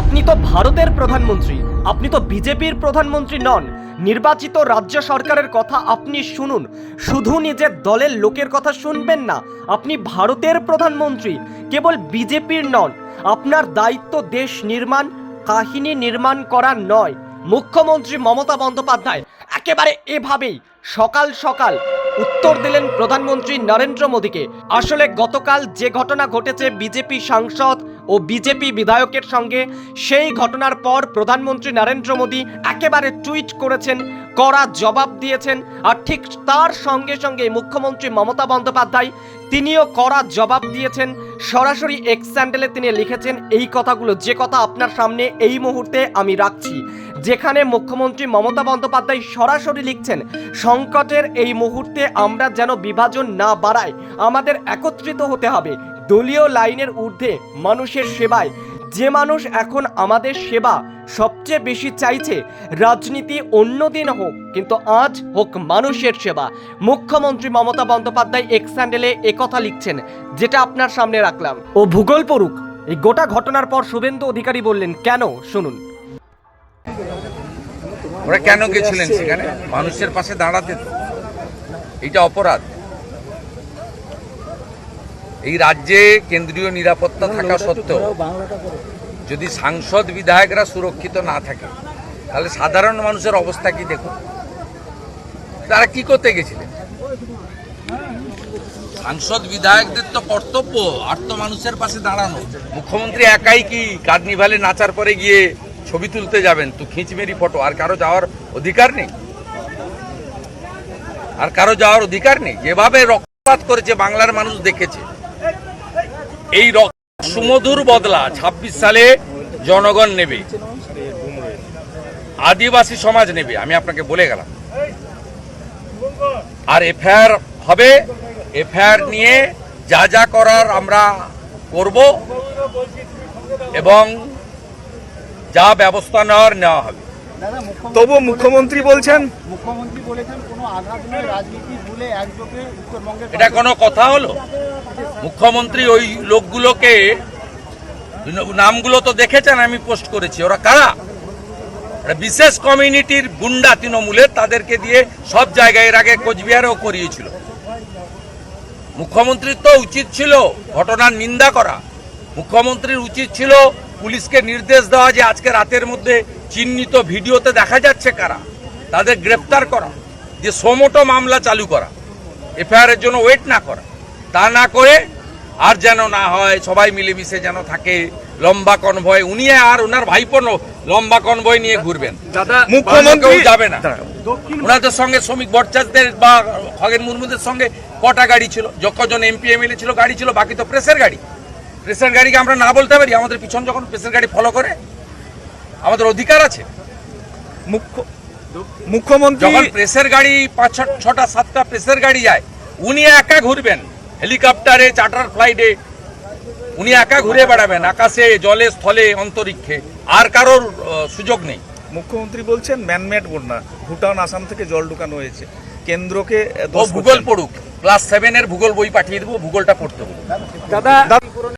আপনি তো ভারতের প্রধানমন্ত্রী, আপনি তো বিজেপির প্রধানমন্ত্রী নন। নির্বাচিত রাজ্য সরকারের কথা আপনি শুনুন। শুধু নিজের দলের লোকের কথা শুনবেন না, আপনি ভারতের প্রধানমন্ত্রী, কেবল বিজেপির নন। আপনার দায়িত্ব দেশ নির্মাণ, কাহিনী নির্মাণ করা নয়। মুখ্যমন্ত্রী মমতা বন্দ্যোপাধ্যায়, একেবারে এভাবেই, সকাল সকাল উত্তর দিলেন প্রধানমন্ত্রী নরেন্দ্র মোদীকে। আসলে গতকাল যে ঘটনা ঘটেছে, বিজেপি সাংসদ ও বিজেপি বিধায়কের সঙ্গে সেই ঘটনার পর প্রধানমন্ত্রী নরেন্দ্র মোদী একেবারে টুইট করেছেন, কড়া জবাব দিয়েছেন আর ঠিক তার সঙ্গে সঙ্গে মুখ্যমন্ত্রী মমতা বন্দ্যোপাধ্যায় তিনিও কড়া জবাব দিয়েছেন। সরাসরি এক্স স্যান্ডেলে তিনি লিখেছেন, এই কথাগুলো যে কথা আপনার সামনে এই মুহূর্তে আমি রাখছি। যেখানে মুখ্যমন্ত্রী মমতা বন্দ্যোপাধ্যায় সরাসরি লিখছেন, সংকটের এই মুহূর্তে আমরা যেন বিভাজন না বাড়াই আমাদের একত্রিত হতে হবে। দলীয় লাইনের ঊর্ধ্বে মানুষের সেবায়। যে মানুষ এখন আমাদের সেবা সবচেয়ে বেশি চাইছে, রাজনীতি অন্যদিন হোক, কিন্তু আজ হোক মানুষের সেবা। মুখ্যমন্ত্রী মমতা বন্দ্যোপাধ্যায় এক্স স্যান্ডেলে একথা লিখছেন, যেটা আপনার সামনে রাখলাম। ও ভূগোল পড়ুক, এই গোটা ঘটনার পর শুভেন্দু অধিকারী বললেন, কেন? শুনুন। ওরা কেন গেছিলেন সেখানে? মানুষের পাশে দাঁড়াতে এটা অপরাধ। এই রাজ্যে কেন্দ্রীয় নিরাপত্তা থাকা সত্ত্বেও যদি সাংসদ বিধায়করা সুরক্ষিত না থাকে তাহলে সাধারণ মানুষের অবস্থা কি দেখুন? তারা কি করতে গেছিলেন? সাংসদ বিধায়কদের তো কর্তব্য আর তো মানুষের পাশে দাঁড়ানো। মুখ্যমন্ত্রী একাই কি কার্নিভালে নাচার পরে গিয়ে ছবি তুলতে যাবেন? তো খিঁচমেরি ফটো আর কারও যাওয়ার অধিকার নেই? আর কারও যাওয়ার অধিকার নেই? যেভাবে রক্তপাত করেছে বাংলার মানুষ দেখেছে। এই রক্ত সুমধুর বদলা ২৬ সালে জনগণ নেবে। আদিবাসী সমাজ নেবে আমি আপনাকে বলে গেলাম। আর এফআইআর হবে এফআইআর নিয়ে যা যা করার আমরা করব এবং যা ব্যবস্থা নেওয়ার নেওয়া হবে। তবু মুখ্যমন্ত্রী বলছেন? মুখ্যমন্ত্রী বলেছেন কোনো আঘাত নয় রাজনীতি একযোগে এটা কোনো কথা হলো? মুখ্যমন্ত্রী ওই লোকগুলোকে নামগুলো তো দেখেছেন আমি পোস্ট করেছি। ওরা কারা? বিশেষ কমিউনিটির গুন্ডা তৃণমূলের তাদেরকে দিয়ে সব জায়গায় এর আগে কোচবিহারেও করিয়েছিল। মুখ্যমন্ত্রীর তো উচিত ছিল ঘটনার নিন্দা করা। মুখ্যমন্ত্রীর উচিত ছিল পুলিশকে নির্দেশ দেওয়া যে আজকে রাতের মধ্যে চিহ্নিত ভিডিওতে দেখা যাচ্ছে কারা। তাদের গ্রেপ্তার করা। যে সোমোটো মামলা চালু করা এফআইআর এর জন্য ওয়েট না করা তা না করে আর যেন না হয় সবাই মিলেমিশে যেন থাকে লম্বা কনভয় উনি আর ওনার ভাইপো লম্বা কনভয় নিয়ে ঘুরবেন। মুখ্যমন্ত্রী যাবে না। ওনাদের সঙ্গে শ্রমিক ভট্টাচার্যদের বা খগেন মুর্মুদের সঙ্গে কটা গাড়ি ছিল? যখন এমপি এমএলএ ছিল গাড়ি ছিল বাকি তো প্রেসের গাড়ি। প্রেসের গাড়িকে আমরা না বলতে পারি আমাদের পিছন যখন প্রেসের গাড়ি ফলো করে আমাদের অধিকার আছে। মুখ্য মুখ্যমন্ত্রী যখন প্রেসের গাড়ি পাঁচ ছটা সাতটা প্রেসের গাড়ি যায় উনি একা ঘুরবেন। হেলিকপ্টারে চার্টার ফ্লাইটে উনি একা ঘুরে বেড়াবেন আকাশে জলে স্থলে অন্তরিক্ষে। আর কারোর সুযোগ নেই। মুখ্যমন্ত্রী বলছেন ম্যানমেড বন্যা। ভুটান আসাম থেকে জল ঢুকানো হয়েছে। কেন্দ্রকে ভূগোল পড়ুক। ক্লাস সেভেনের ভূগোল বই পাঠিয়ে দেবো ভূগোলটা পড়তে বলুন। দাদা